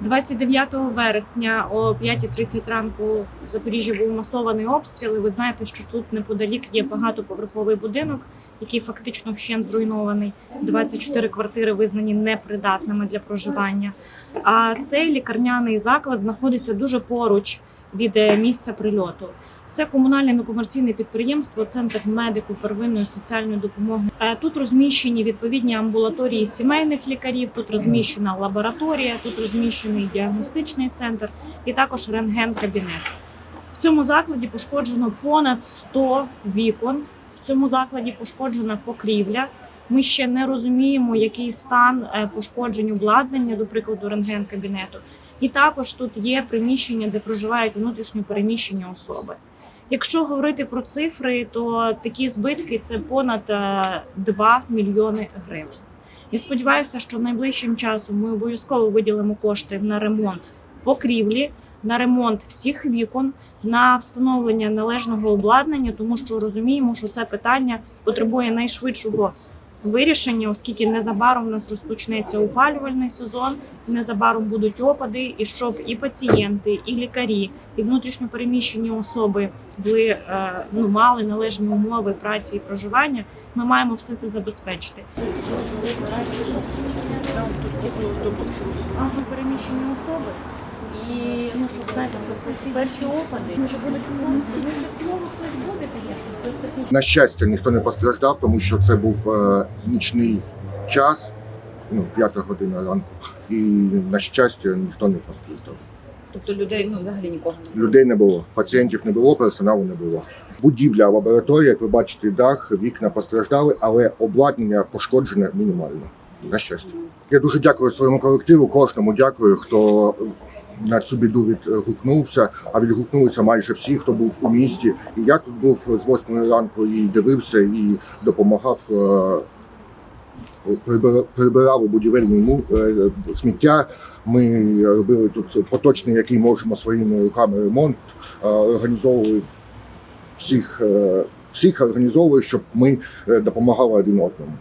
29 вересня о 5.30 ранку в Запоріжжі був масований обстріл. І ви знаєте, що тут неподалік є багатоповерховий будинок, який фактично вщент зруйнований. 24 квартири визнані непридатними для проживання. А цей лікарняний заклад знаходиться дуже поруч від е, місця прильоту. Це комунальне некомерційне підприємство, центр медику первинної соціальної допомоги. Е, Тут розміщені відповідні амбулаторії сімейних лікарів. Тут розміщена лабораторія, тут розміщений діагностичний центр і також рентген-кабінет. В цьому закладі пошкоджено понад 100 вікон. В цьому закладі пошкоджена покрівля. Ми ще не розуміємо, який стан е, пошкоджень обладнання, до прикладу, рентген-кабінету. І також тут є приміщення, де проживають внутрішньо переміщені особи. Якщо говорити про цифри, то такі збитки це понад е, 2 мільйони гривень. Я сподіваюся, що найближчим часом ми обов'язково виділимо кошти на ремонт покрівлі, на ремонт всіх вікон, на встановлення належного обладнання, тому що розуміємо, що це питання потребує найшвидшого вирішення, оскільки незабаром у нас розпочнеться опалювальний сезон, незабаром будуть опади, і щоб і пацієнти, і лікарі, і внутрішньопереміщені особи були е, ну мали належні умови праці і проживання. Ми маємо все це забезпечити. Ага, переміщені особи. І ну щоб знаєте, перші опади може будуть частково хтось буде, звісно. На щастя, ніхто не постраждав, тому що це був е, нічний час, ну, п'ята година ранку. І на щастя, ніхто не постраждав. Тобто людей ну взагалі нікого не було. Людей не було, пацієнтів не було, персоналу не було. Будівля лабораторія, як ви бачите, дах, вікна постраждали, але обладнання пошкоджене мінімально. На щастя. Я дуже дякую своєму колективу, кожному дякую, хто на цю біду відгукнувся, а відгукнулися майже всі, хто був у місті. І я тут був з 8 ранку і дивився, і допомагав. е, прибира- Прибирали будівельні му- е, сміття. Ми робили тут поточний, який можемо своїми руками ремонт, е, організовували всіх, всіх організовували, щоб ми допомагали один одному.